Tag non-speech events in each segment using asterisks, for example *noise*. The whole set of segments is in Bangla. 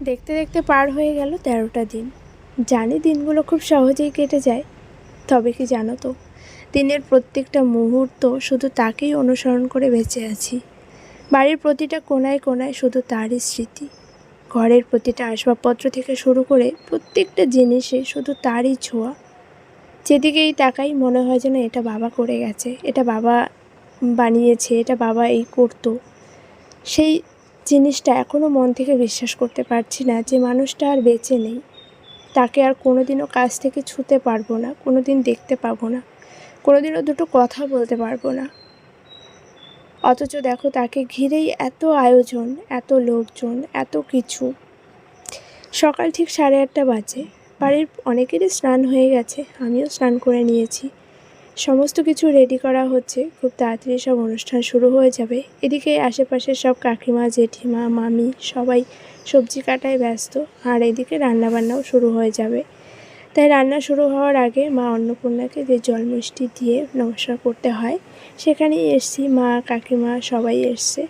দেখতে দেখতে পার হয়ে গেল তেরোটা দিন। জানি দিনগুলো খুব সহজেই কেটে যায়, তবে কি জানো তো, দিনের প্রত্যেকটা মুহূর্ত শুধু তাকেই অনুসরণ করে বেঁচে আছি। বাড়ির প্রতিটা কোনায় কোনায় শুধু তারই স্মৃতি। ঘরের প্রতিটা আসবাবপত্র থেকে শুরু করে প্রত্যেকটা জিনিসে শুধু তারই ছোঁয়া। যেদিকেই তাকাই মনে হয় যেন এটা বাবা করে গেছে, এটা বাবা বানিয়েছে, এটা বাবা এই করতো। সেই জিনিসটা এখনও মন থেকে বিশ্বাস করতে পারছি না যে মানুষটা আর বেঁচে নেই। তাকে আর কোনোদিনও কাছ থেকে ছুতে পারব না কোনো দিন দেখতে পাবো না, কোনোদিনও দুটো কথা বলতে পারব না। অথচ দেখো তাকে ঘিরেই এত আয়োজন, এত লোকজন, এত কিছু। সকাল ঠিক সাড়ে আটটা বাজে, বাড়ির অনেকেরই স্নান হয়ে গেছে, আমিও স্নান করে নিয়েছি। সমস্ত কিছু রেডি করা হচ্ছে। খুব তাড়াতাড়ি সব অনুষ্ঠান শুরু হয়ে যাবে। এদিকে আশেপাশের সব কাকিমা, জেঠিমা, মামি সবাই সবজি কাটায় ব্যস্ত। আর এদিকে রান্নাবান্নাও শুরু হয়ে যাবে। তাই রান্না শুরু হওয়ার আগে মা অন্নপূর্ণাকে যে জল মিষ্টি দিয়ে নমস্কার করতে হয়, সেখানেই এসছি। মা, কাকিমা সবাই এসছে।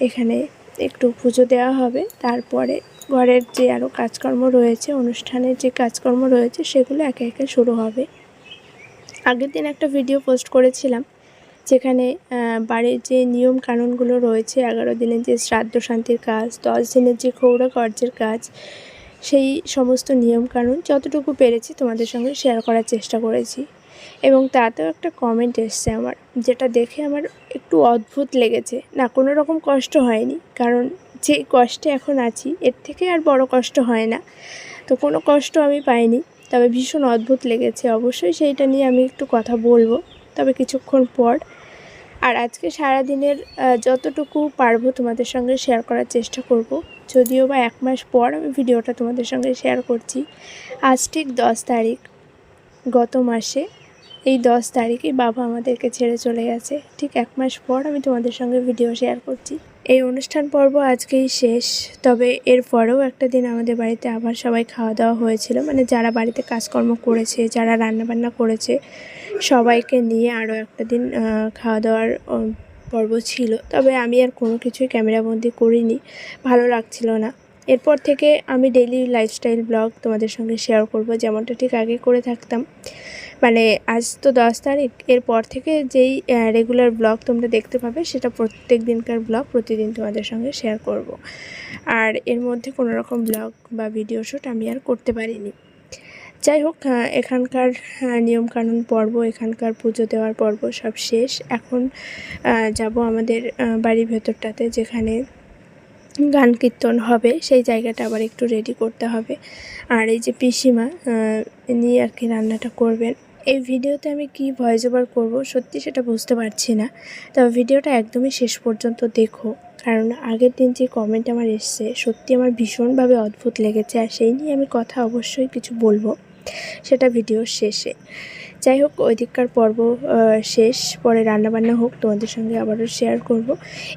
এখানে একটু পুজো দেওয়া হবে। তারপরে ঘরের যে আরও কাজকর্ম রয়েছে, অনুষ্ঠানের যে কাজকর্ম রয়েছে, সেগুলো একে একে শুরু হবে। আগের দিন একটা ভিডিও পোস্ট করেছিলাম, যেখানে বাড়ির যে নিয়ম কানুনগুলো রয়েছে, এগারো দিনের যে শ্রাদ্ধ শান্তির কাজ, দশ দিনের যে খৌড়া কর্যের কাজ, সেই সমস্ত নিয়ম কানুন যতটুকু পেরেছি তোমাদের সঙ্গে শেয়ার করার চেষ্টা করেছি। এবং তাতেও একটা কমেন্ট এসছে আমার, যেটা দেখে আমার একটু অদ্ভুত লেগেছে। না, কোনো রকম কষ্ট হয়নি, কারণ যে কষ্টে এখন আছি, এর থেকে আর বড় কষ্ট হয় না। তো কোনো কষ্ট আমি পাইনি। তবে ভীষণ অদ্ভুত লেগেছে অবশ্যই সেইটা নিয়ে আমি একটু কথা বলব। তবে কিছুক্ষণ পর। আর আজকে সারাদিনের আহ, যতটুকু পারব তোমাদের সঙ্গে শেয়ার করার চেষ্টা করব। যদিও বা এক মাস পর আমি ভিডিওটা তোমাদের সঙ্গে শেয়ার করছি। আজ ঠিক দশ তারিখ গত মাসে। এই দশ তারিখে বাবা আমাদেরকে ছেড়ে চলে গেছে। ঠিক এক মাস পর আমি তোমাদের সঙ্গে ভিডিও শেয়ার করছি। এই অনুষ্ঠান পর্ব আজকেই শেষ। তবে এর পরেও একটা দিন আমাদের বাড়িতে আবার সবাই খাওয়া দাওয়া হয়েছিল। মানে যারা বাড়িতে কাজকর্ম করেছে, যারা রান্নাবান্না করেছে, সবাইকে নিয়ে আরও একটা দিন খাওয়া দাওয়ার পর্ব ছিল। তবে আমি আর কোনো কিছুই ক্যামেরাবন্দি করিনি। ভালো লাগছিল না। এরপর থেকে আমি ডেইলি লাইফস্টাইল ব্লগ তোমাদের সঙ্গে শেয়ার করব। যেমনটা ঠিক আগে করে থাকতাম। মানে আজ তো দশ তারিখ, এরপর থেকে যেই রেগুলার ব্লগ তোমরা দেখতে পাবে সেটা প্রত্যেক দিনকার ব্লগ প্রতিদিন তোমাদের সঙ্গে শেয়ার করব। আর এর মধ্যে কোনো রকম ব্লগ বা ভিডিও শ্যুট আমি আর করতে পারিনি। যাই হোক এখানকার নিয়মকানুন পর্ব, এখানকার পুজো দেওয়ার পর্ব সব শেষ। এখন যাব আমাদের বাড়ির ভেতরটাতে যেখানে গান কীর্তন হবে, সেই জায়গাটা আবার একটু রেডি করতে হবে। আর এই যে পিসিমা ইনি আর কি রান্নাটা করবেন। এই ভিডিওতে আমি কি ভয়েস ওভার করব সত্যি সেটা বুঝতে পারছি না। তবে ভিডিওটা একদমই শেষ পর্যন্ত দেখো, কারণ আগের দিন যে কমেন্ট আমার এসছে, সত্যি আমার ভীষণভাবে অদ্ভুত লেগেছে আর সেই নিয়ে আমি কথা অবশ্যই কিছু বলব। সেটা ভিডিওর শেষে। যাই হোক ওই দিককার পর্ব শেষ। পরে রান্নাবান্না হোক, তোমাদের সঙ্গে আবারও শেয়ার করব।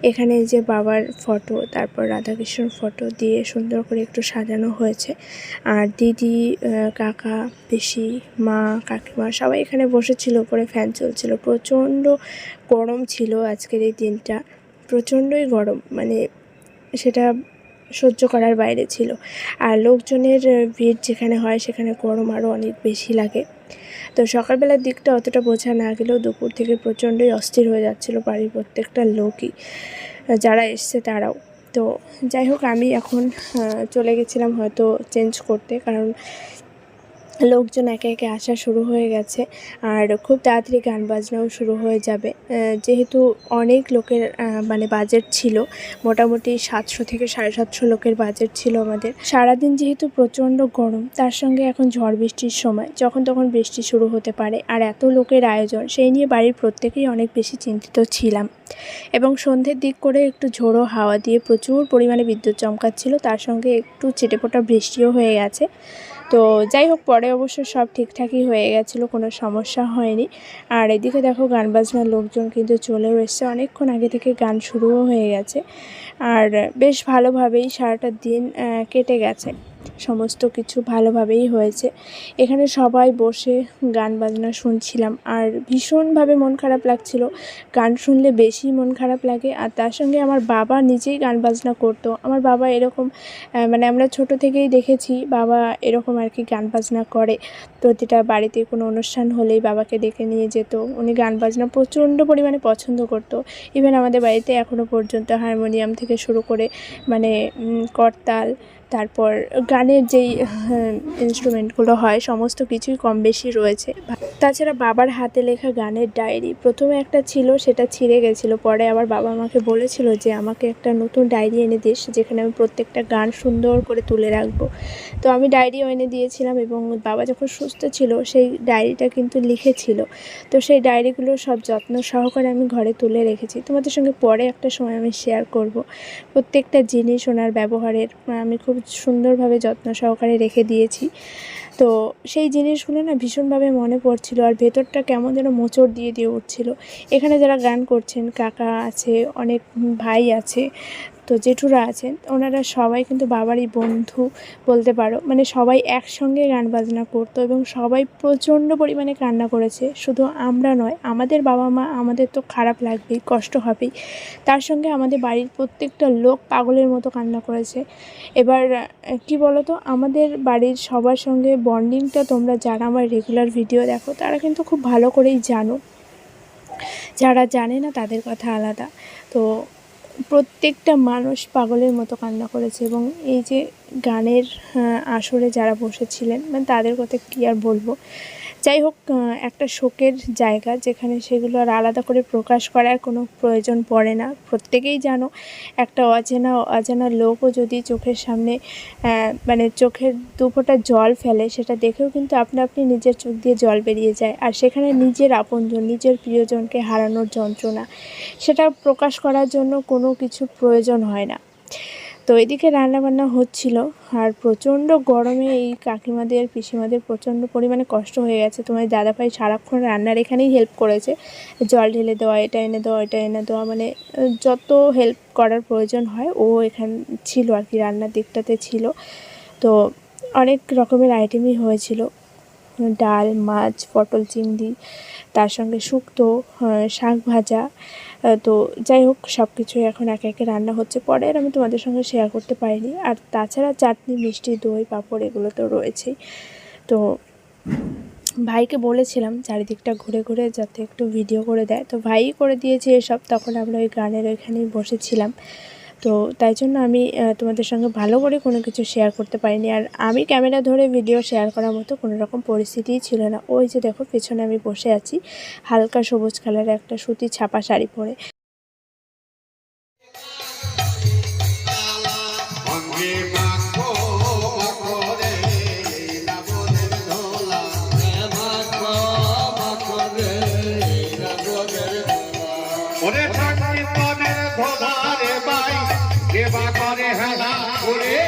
এখানে যে বাবার ফটো তারপর রাধাকৃষ্ণর ফটো দিয়ে সুন্দর করে একটু সাজানো হয়েছে। আর দিদি কাকা, পিসি, মা, কাকিমা সবাই এখানে বসেছিল, উপরে ফ্যান চলছিল। প্রচণ্ড গরম ছিল আজকের এই দিনটা। প্রচণ্ডই গরম মানে সেটা সহ্য করার বাইরে ছিল। আর লোকজনের ভিড় যেখানে হয়, সেখানে গরম আরও অনেক বেশি লাগে। তো সকালবেলার দিকটা অতটা বোঝা না গেলেও দুপুর থেকে প্রচণ্ডই অস্থির হয়ে যাচ্ছিল বাড়ির প্রত্যেকটা লোকই, যারা এসছে তারাও। তো যাই হোক, আমি এখন চলে গেছিলাম হয়তো চেঞ্জ করতে, কারণ লোকজন একে একে আসা শুরু হয়ে গেছে আর খুব তাড়াতাড়ি গান বাজনাও শুরু হয়ে যাবে। যেহেতু অনেক লোকের মানে বাজেট ছিল, মোটামুটি সাতশো থেকে সাড়ে সাতশো লোকের বাজেট ছিল আমাদের। সারাদিন যেহেতু প্রচণ্ড গরম, তার সঙ্গে এখন ঝড় বৃষ্টির সময়, যখন তখন বৃষ্টি শুরু হতে পারে। আর এত লোকের আয়োজন, সেই নিয়ে বাড়ির প্রত্যেকেই অনেক বেশি চিন্তিত ছিলাম। এবং সন্ধ্যের দিক করে একটু ঝোড়ো হাওয়া দিয়ে প্রচুর পরিমাণে বিদ্যুৎ চমকাচ্ছিল, তার সঙ্গে একটু চেটেপোটা বৃষ্টিও হয়ে গেছে। তো যাই হোক, পরে অবশ্য সব ঠিকঠাকই হয়ে গেছিল, কোনো সমস্যা হয়নি। আর এদিকে দেখো, গান বাজনার লোকজন কিন্তু চলেও এসছে। অনেকক্ষণ আগে থেকে গান শুরুও হয়ে গেছে। আর বেশ ভালোভাবেই সারাটা দিন কেটে গেছে। সমস্ত কিছু ভালোভাবেই হয়েছে। এখানে সবাই বসে গান বাজনা শুনছিলাম। আর ভীষণভাবে মন খারাপ লাগছিল। গান শুনলে বেশি মন খারাপ লাগে। আর তার সঙ্গে আমার বাবা নিজেই গান বাজনা করতো। আমার বাবা এরকম মানে আমরা ছোট থেকেই দেখেছি বাবা এরকম আর কি গান বাজনা করে। প্রতিটা বাড়িতে কোনো অনুষ্ঠান হলেই বাবাকে ডেকে নিয়ে যেত। উনি গান বাজনা প্রচণ্ড পরিমাণে পছন্দ করতো। ইভেন আমাদের বাড়িতে এখনও পর্যন্ত হারমোনিয়াম থেকে শুরু করে মানে করতাল তারপর গানের যেই ইনস্ট্রুমেন্টগুলো হয় সমস্ত কিছুই কম বেশি রয়েছে। তাছাড়া বাবার হাতে লেখা গানের ডায়েরি, প্রথমে একটা ছিল, সেটা ছিঁড়ে গেছিল। পরে আবার বাবা আমাকে বলেছিল যে, আমাকে একটা নতুন ডায়েরি এনে দিস, যেখানে আমি প্রত্যেকটা গান সুন্দর করে তুলে রাখব। তো আমি ডায়েরিও এনে দিয়েছিলাম এবং বাবা যখন সুস্থ ছিল, সেই ডায়েরিটা কিন্তু লিখেছিল। তো সেই ডায়েরিগুলো সব যত্ন সহকারে আমি ঘরে তুলে রেখেছি। তোমাদের সঙ্গে পরে একটা সময় আমি শেয়ার করব। প্রত্যেকটা জিনিস ওনার ব্যবহারের, আমি খুব সুন্দরভাবে যত্ন সহকারে রেখে দিয়েছি। তো সেই জিনিসগুলো না ভীষণভাবে মনে পড়ছিল আর ভেতরটা কেমন যেন মোচড় দিয়ে দিয়ে উঠছিল। এখানে যারা গান করছেন, কাকা আছে, অনেক ভাই আছে তো জেঠুরা আছেন, ওনারা সবাই কিন্তু বাবারই বন্ধু বলতে পারো। মানে সবাই একসঙ্গে গান বাজনা করতো এবং সবাই প্রচণ্ড পরিমাণে কান্না করেছে। শুধু আমরা নয়, আমাদের বাবা মা আমাদের তো খারাপ লাগবেই, কষ্ট হবেই। তার সঙ্গে আমাদের বাড়ির প্রত্যেকটা লোক পাগলের মতো কান্না করেছে। এবার কি বলো তো আমাদের বাড়ির সবার সঙ্গে বন্ডিংটা তোমরা যারা আমার রেগুলার ভিডিও দেখো, তারা কিন্তু খুব ভালো করেই জানো। যারা জানে না তাদের কথা আলাদা। তো প্রত্যেকটা মানুষ পাগলের মতো কান্না করেছে এবং এই যে গানের আসরে যারা বসেছিলেন মানে তাদের কথা কী আর বলব? যাই হোক একটা শোকের জায়গা যেখানে সেগুলো আর আলাদা করে প্রকাশ করার কোনো প্রয়োজন পড়ে না। প্রত্যেকেই জানো, একটা অচেনা, অজানা লোকও যদি চোখের সামনে মানে চোখের দু ফোঁটা জল ফেলে, সেটা দেখেও কিন্তু আপনি আপনি নিজের চোখ দিয়ে জল বেরিয়ে যায়। আর সেখানে নিজের আপনজন, নিজের প্রিয়জনকে হারানোর যন্ত্রণা, সেটা প্রকাশ করার জন্য কোনো কিছু প্রয়োজন হয় না। তো এদিকে রান্নাবান্না হচ্ছিল আর প্রচণ্ড গরমে এই কাকিমাদের, পিসিমাদের প্রচণ্ড পরিমাণে কষ্ট হয়ে গেছে। তোমার দাদাভাই সারাক্ষণ রান্নার এখানেই হেল্প করেছে। জল ঢেলে দেওয়া, এটা এনে দেওয়া এটা এনে দেওয়া মানে যত হেল্প করার প্রয়োজন হয়, ও এখান ছিল আর কি, রান্নার দিকটাতে ছিল। তো অনেক রকমের আইটেমই হয়েছিল। ডাল, মাছ, পটল, চিংড়ি, তার সঙ্গে শুক্তো শাক ভাজা তো যাই হোক সব কিছুই এখন একে একে রান্না হচ্ছে। পরে আর আমি তোমাদের সঙ্গে শেয়ার করতে পারিনি। আর তাছাড়া চাটনি, মিষ্টি, দই, পাঁপড়, এগুলো তো রয়েছেই। তো ভাইকে বলেছিলাম চারিদিকটা ঘুরে ঘুরে যাতে একটু ভিডিও করে দেয়। তো ভাই করে দিয়েছে এসব। তখন আমরা ওই গানের ওইখানেই বসেছিলাম। তো তাই জন্য আমি তোমাদের সঙ্গে ভালো করে কোনো কিছু শেয়ার করতে পারিনি। আর আমি ক্যামেরা ধরে ভিডিও শেয়ার করার মতো কোনো রকম পরিস্থিতিই ছিল না। ওই যে দেখো, পেছনে আমি বসে আছি, হালকা সবুজ কালারের একটা সুতি ছাপা শাড়ি পরে। দেবা করে হেলা ওরে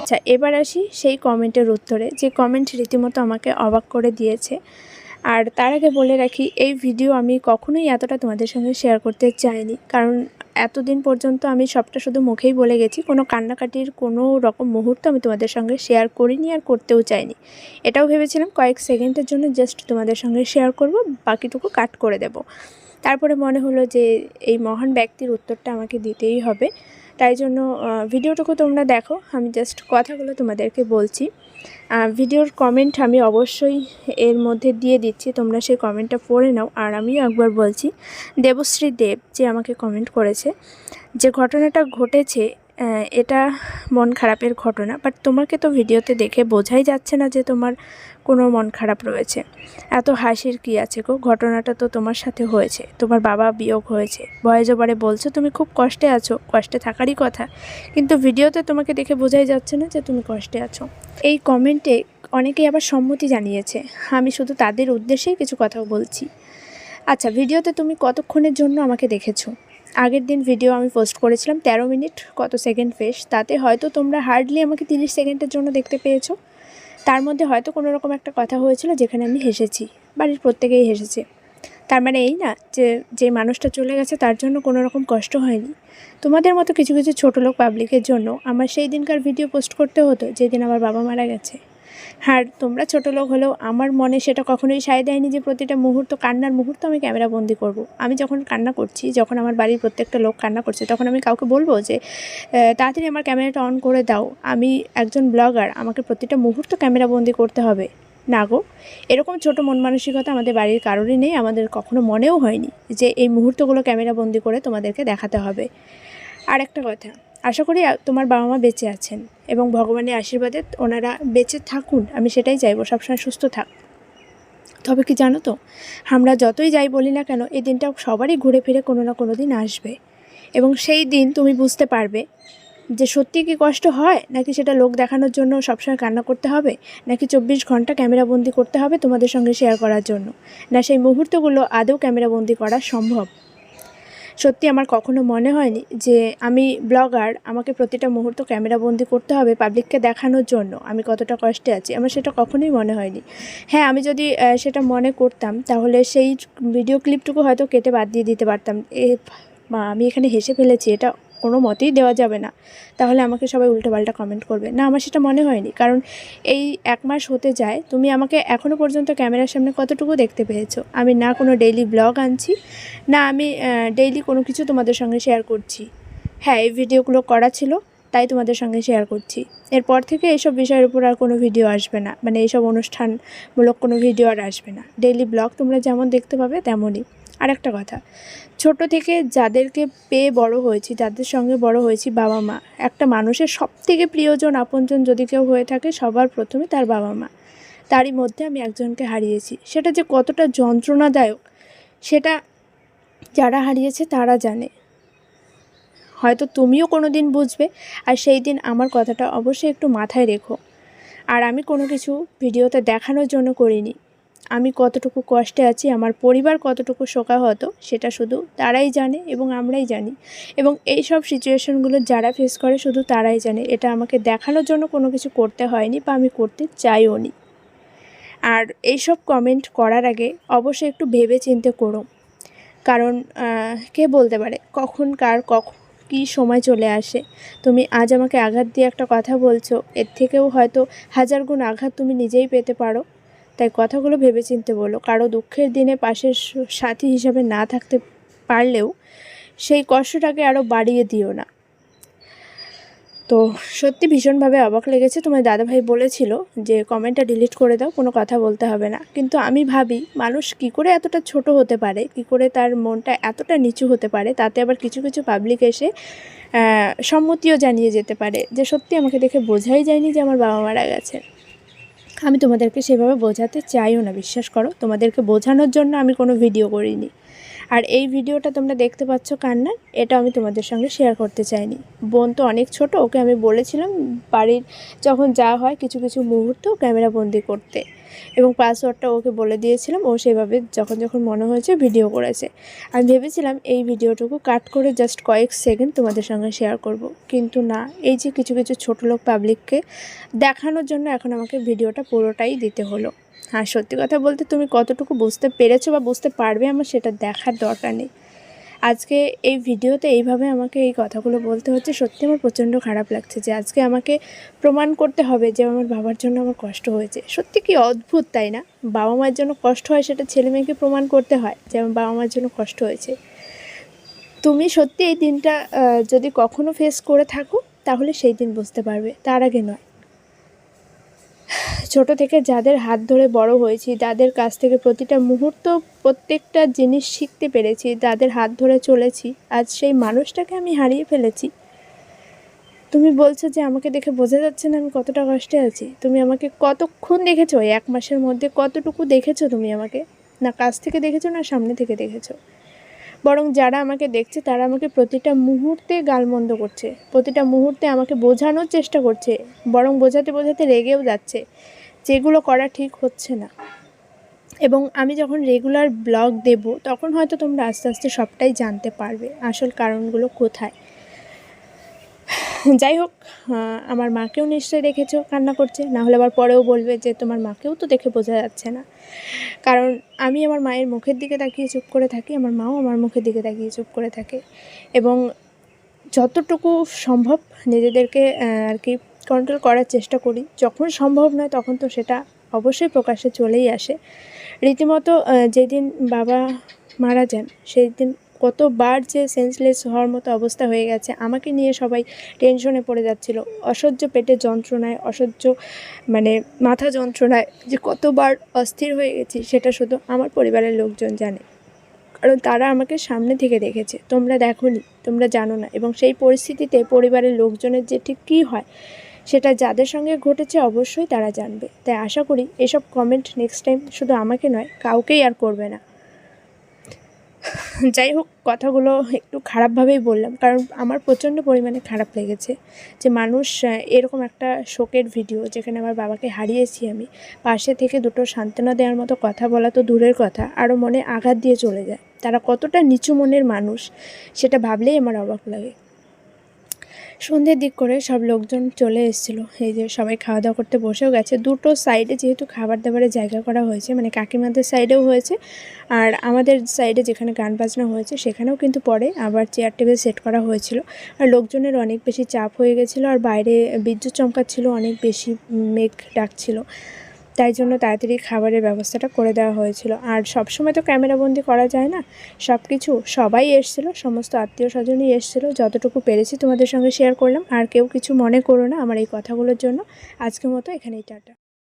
আচ্ছা এবার আসি সেই কমেন্টের উত্তরে। যে কমেন্ট রীতিমতো আমাকে অবাক করে দিয়েছে। আর তার আগে বলে রাখি, এই ভিডিও আমি কখনোই এতটা তোমাদের সঙ্গে শেয়ার করতে চাইনি। কারণ এতদিন পর্যন্ত আমি সবটা শুধু মুখেই বলে গেছি, কোনো কান্নাকাটির কোনো রকম মুহূর্ত আমি তোমাদের সঙ্গে শেয়ার করিনি আর করতেও চাইনি। এটাও ভেবেছিলাম কয়েক সেকেন্ডের জন্য জাস্ট তোমাদের সঙ্গে শেয়ার করব, বাকিটুকু কাট করে দেব। তারপরে মনে হলো যে এই মহান ব্যক্তির উত্তরটা আমাকে দিতেই হবে। তাই জন্য ভিডিওটুকু তোমরা দেখো, আমি জাস্ট কথাগুলো তোমাদেরকে বলছি। ভিডিওর কমেন্ট আমি অবশ্যই এর মধ্যে দিয়ে দিচ্ছি, তোমরা সেই কমেন্টটা পড়ে নাও। আর আমিও একবার বলছি, দেবশ্রী দেব যে আমাকে কমেন্ট করেছে, যে ঘটনাটা ঘটেছে এটা মন খারাপের ঘটনা বাট তোমাকে তো ভিডিওতে দেখে বোঝাই যাচ্ছে না যে তোমার কোনো মন খারাপ রয়েছে। এত হাসির কি আছে গো? ঘটনাটা তো তোমার সাথে হয়েছে। তোমার বাবা বিয়োগ হয়েছে। ভয়ে জবারে বলছো, তুমি খুব কষ্টে আছো। কষ্টে থাকারই কথা। কিন্তু ভিডিওতে তোমাকে দেখে বোঝাই যাচ্ছে না যে তুমি কষ্টে আছো। এই কমেন্টে অনেকেই আবার সম্মতি জানিয়েছে। আমি শুধু তাদের উদ্দেশ্যেই কিছু কথা বলছি। আচ্ছা ভিডিওতে তুমি কতক্ষণের জন্য আমাকে দেখেছ? আগের দিন ভিডিও আমি পোস্ট করেছিলাম তেরো মিনিট কত সেকেন্ড ফেস? তাতে হয়তো তোমরা হার্ডলি আমাকে তিরিশ সেকেন্ডের জন্য দেখতে পেয়েছ। তার মধ্যে হয়তো কোনো রকম একটা কথা হয়েছিল যেখানে আমি হেসেছি, বাড়ির প্রত্যেকেই হেসেছে। তার মানে এই না যে যে মানুষটা চলে গেছে তার জন্য কোনো রকম কষ্ট হয়নি। তোমাদের মতো কিছু কিছু ছোটো লোক পাবলিকের জন্য আমার সেই দিনকার ভিডিও পোস্ট করতে হতো, যেদিন আমার বাবা মারা গেছে। আর তোমরা ছোটো লোক হলেও আমার মনে সেটা কখনোই সায় দেয়নি যে প্রতিটা মুহূর্ত, কান্নার মুহূর্ত আমি ক্যামেরা বন্দি করব। আমি যখন কান্না করছি, যখন আমার বাড়ির প্রত্যেকটা লোক কান্না করছে, তখন আমি কাউকে বলব যে তাড়াতাড়ি আমার ক্যামেরাটা অন করে দাও। আমি একজন ব্লগার, আমাকে প্রতিটা মুহূর্ত ক্যামেরা বন্দি করতে হবে। না গো, এরকম ছোটো মন মানসিকতা আমাদের বাড়ির কারোরই নেই, আমাদের কখনো মনেও হয়নি যে এই মুহূর্তগুলো ক্যামেরা বন্দি করে তোমাদেরকে দেখাতে হবে। আর একটা কথা, আশা করি তোমার বাবা মা বেঁচে আছেন। এবং ভগবানের আশীর্বাদে ওনারা বেঁচে থাকুন, আমি সেটাই চাইব, সবসময় সুস্থ থাক। তবে কি জানো তো, আমরা যতই যাই বলি না কেন, এই দিনটা সবারই ঘুরে ফিরে কোনো না কোনো দিন আসবে। এবং সেই দিন তুমি বুঝতে পারবে যে সত্যি কি কষ্ট হয়, নাকি সেটা লোক দেখানোর জন্য সবসময় কান্না করতে হবে, নাকি চব্বিশ ঘণ্টা ক্যামেরাবন্দি করতে হবে তোমাদের সঙ্গে শেয়ার করার জন্য। না, সেই মুহূর্তগুলো আদৌ ক্যামেরাবন্দি করা সম্ভব। সত্যি আমার কখনো মনে হয়নি যে আমি ব্লগার, আমাকে প্রতিটা মুহূর্ত ক্যামেরাবন্দি করতে হবে পাবলিককে দেখানোর জন্য। আমি কতটা কষ্টে আছি, আমার সেটা কখনোই মনে হয়নি। হ্যাঁ আমি যদি সেটা মনে করতাম, তাহলে সেই ভিডিও ক্লিপটুকু হয়তো কেটে বাদ দিয়ে দিতে পারতাম। এ আমি এখানে হেসে ফেলেছি, এটা কোনো মতেই দেওয়া যাবে না। তাহলে আমাকে সবাই উল্টোপাল্টা কমেন্ট করবে। না, আমার সেটা মনে হয়নি। কারণ এই এক মাস হতে যায়, তুমি আমাকে এখনও পর্যন্ত ক্যামেরার সামনে কতটুকু দেখতে পেয়েছ? আমি না কোনো ডেইলি ব্লগ আনছি, না আমি ডেইলি কোনো কিছু তোমাদের সঙ্গে শেয়ার করছি। হ্যাঁ এই ভিডিওগুলো করা ছিল, তাই তোমাদের সঙ্গে শেয়ার করছি। এরপর থেকে এইসব বিষয়ের উপর আর কোনো ভিডিও আসবে না। মানে এইসব অনুষ্ঠানমূলক কোনো ভিডিও আর আসবে না। ডেইলি ব্লগ তোমরা যেমন দেখতে পাবে, তেমনই। আর একটা কথা, ছোট থেকে যাদেরকে পেয়ে বড় হয়েছি, যাদের সঙ্গে বড় হয়েছি বাবা মা, একটা মানুষের সব থেকে প্রিয়জন, আপনজন যদি কেউ হয়ে থাকে, সবার প্রথমে তার বাবা মা। তারই মধ্যে আমি একজনকে হারিয়েছি। সেটা যে কতটা যন্ত্রণাদায়ক, সেটা যারা হারিয়েছে তারা জানে। হয়তো তুমিও কোনো দিন বুঝবে, আর সেই দিন আমার কথাটা অবশ্যই একটু মাথায় রেখো। আর আমি কোনো কিছু ভিডিওতে দেখানোর জন্য করিনি। আমি কতটুকু কষ্টে আছি, আমার পরিবার কতটুকু শোকাহত, সেটা শুধু তারাই জানে এবং আমরাই জানি। এবং এই সব সিচুয়েশনগুলো যারা ফেস করে, শুধু তারাই জানে। এটা আমাকে দেখানোর জন্য কোনো কিছু করতে হয়নি বা আমি করতে চাইও নি। আর এইসব কমেন্ট করার আগে অবশ্যই একটু ভেবে চিন্তে করো। কারণ কে বলতে পারে? কখন কার কখন কী সময় চলে আসে? তুমি আজ আমাকে আঘাত দিয়ে একটা কথা বলছো, এর থেকেও হয়তো হাজার গুণ আঘাত তুমি নিজেই পেতে পারো। তাই কথাগুলো ভেবেচিন্তে বলো কারও দুঃখের দিনে পাশের সাথী হিসাবে না থাকতে পারলেও সেই কষ্টটাকে আরও বাড়িয়ে দিও না। তো সত্যি ভীষণভাবে অবাক লেগেছে। তোমার দাদাভাই বলেছিল যে, কমেন্টটা ডিলিট করে দাও, কোনো কথা বলতে হবে না। কিন্তু আমি ভাবি, মানুষ কি করে এতটা ছোট হতে পারে, কি করে তার মনটা এতটা নিচু হতে পারে, তাতে আবার কিছু কিছু পাবলিক এসে সম্মতিও জানিয়ে যেতে পারে, যে সত্যি আমাকে দেখে বোঝাই যায়নি যে আমার বাবা মারা গেছে আমি তোমাদেরকে সেভাবে বোঝাতে চাইও না, বিশ্বাস করো। তোমাদেরকে বোঝানোর জন্য আমি কোনো ভিডিও করিনি। আর এই ভিডিওটা তোমরা দেখতে পাচ্ছ কান্নার, এটা আমি তোমাদের সঙ্গে শেয়ার করতে চাইনি। বোন তো অনেক ছোট, ওকে আমি বলেছিলাম বাড়ির যখন যা হয় কিছু কিছু মুহূর্ত ক্যামেরা বন্দি করতে। এবং পাসওয়ার্ডটা ওকে বলে দিয়েছিলাম, ও সেভাবে যখন যখন মনে হয়েছে ভিডিও করেছে। আমি ভেবেছিলাম এই ভিডিওটুকু কাট করে জাস্ট কয়েক সেকেন্ড তোমাদের সঙ্গে শেয়ার করব। কিন্তু না, এই যে কিছু কিছু ছোটো লোক পাবলিককে দেখানোর জন্য এখন আমাকে ভিডিওটা পুরোটাই দিতে হলো। হ্যাঁ সত্যি কথা বলতে তুমি কতটুকু বুঝতে পেরেছ বা বুঝতে পারবে আমার সেটা দেখার দরকার নেই। আজকে এই ভিডিওতে এইভাবে আমাকে এই কথাগুলো বলতে হচ্ছে। সত্যি আমার প্রচণ্ড খারাপ লাগছে যে আজকে আমাকে প্রমাণ করতে হবে যে আমার বাবার জন্য আমার কষ্ট হয়েছে। সত্যি কি অদ্ভুত, তাই না? বাবা মায়ের জন্য কষ্ট হয় সেটা ছেলে মেয়েকে প্রমাণ করতে হয় যে আমার বাবা মার জন্য কষ্ট হয়েছে। তুমি সত্যি এই দিনটা যদি কখনো ফেস করে থাকো, তাহলে সেই দিন বুঝতে পারবে। তার আগে নয়। ছোট থেকে যাদের হাত ধরে বড় হয়েছি যাদের কাছ থেকে প্রতিটা মুহূর্ত, প্রত্যেকটা জিনিস শিখতে পেরেছি যাদের হাত ধরে চলেছি, আজ সেই মানুষটাকে আমি হারিয়ে ফেলেছি। তুমি বলছো যে আমাকে দেখে বোঝা যাচ্ছে না আমি কতটা কষ্টে আছি। তুমি আমাকে কতক্ষণ দেখেছ? এক মাসের মধ্যে কতটুকু দেখেছ তুমি আমাকে? না কাছ থেকে দেখেছ না সামনে থেকে দেখেছ? বরং যারা আমাকে দেখছে, তারা আমাকে প্রতিটা মুহূর্তে গালমন্দ করছে, প্রতিটা মুহূর্তে আমাকে বোঝানোর চেষ্টা করছে, বরং বোঝাতে বোঝাতে রেগেও যাচ্ছে, যেগুলো করা ঠিক হচ্ছে না। এবং আমি যখন রেগুলার ব্লগ দেব, তখন হয়তো তোমরা আস্তে আস্তে সবটাই জানতে পারবে, আসল কারণগুলো কোথায়। যাই হোক আমার মাকেও নিশ্চয়ই দেখেছ, কান্না করছে। না হলে আবার পরেও বলবে যে তোমার মাকেও তো দেখে বোঝা যাচ্ছে না। কারণ আমি আমার মায়ের মুখের দিকে তাকিয়ে চুপ করে থাকি, আমার মাও আমার মুখের দিকে তাকিয়ে চুপ করে থাকে। এবং যতটুকু সম্ভব নিজেদেরকে আর কি কন্ট্রোল করার চেষ্টা করি। যখন সম্ভব নয় তখন তো সেটা অবশ্যই প্রকাশ্যে চলেই আসে। রীতিমতো যেদিন বাবা মারা যান সেই দিন কতবার যে সেন্সলেস হওয়ার মতো অবস্থা হয়ে গেছে, আমাকে নিয়ে সবাই টেনশনে পড়ে যাচ্ছিল। অসহ্য পেটে যন্ত্রণায়, অসহ্য মানে মাথা যন্ত্রণায় যে কতবার অস্থির হয়ে গেছি, সেটা শুধু আমার পরিবারের লোকজন জানে। কারণ তারা আমাকে সামনে থেকে দেখেছে। তোমরা দেখোনি, তোমরা জানো না। এবং সেই পরিস্থিতিতে পরিবারের লোকজনের যে ঠিক কী হয়, সেটা যাদের সঙ্গে ঘটেছে অবশ্যই তারা জানবে। তাই আশা করি এসব কমেন্ট নেক্সট টাইম শুধু আমাকে নয়, কাউকেই আর করবে না। *laughs* যাই হোক, কথাগুলো একটু খারাপভাবেই বললাম, কারণ আমার প্রচণ্ড পরিমাণে খারাপ লেগেছে যে মানুষ এরকম একটা শোকের ভিডিও যেখানে আমার বাবাকে হারিয়েছি আমি, পাশে থেকে দুটো সান্ত্বনা দেওয়ার মতো কথা বলা তো দূরের কথা আরও মনে আঘাত দিয়ে চলে যায়। তারা কতটা নিচু মনের মানুষ, সেটা ভাবলেই আমার অবাক লাগে। সন্ধ্যের দিক করে সব লোকজন চলে এসেছিল। এই যে সবাই খাওয়া দাওয়া করতে বসেও গেছে। দুটো সাইডে যেহেতু খাবার দাবারের জায়গা করা হয়েছে মানে কাকিমাদের সাইডেও হয়েছে আর আমাদের সাইডে যেখানে গান বাজনা হয়েছে সেখানেও কিন্তু পরে আবার চেয়ার টেবিল সেট করা হয়েছিল। আর লোকজনের অনেক বেশি চাপ হয়ে গেছিল আর বাইরে বিদ্যুৎ চমকাচ্ছিল, অনেক বেশি মেঘ ডাকছিল। তাই জন্য তাড়াতাড়ি খাবারের ব্যবস্থাটা করে দেওয়া হয়েছিল। আর সব সময় তো ক্যামেরাবন্দি করা যায় না। সব কিছু সবাই এসছিল, সমস্ত আত্মীয় স্বজনই এসছিল। যতটুকু পেরেছি তোমাদের সঙ্গে শেয়ার করলাম। আর কেউ কিছু মনে করো না আমার এই কথাগুলোর জন্য। আজকের মতো এখানেই, টাটা।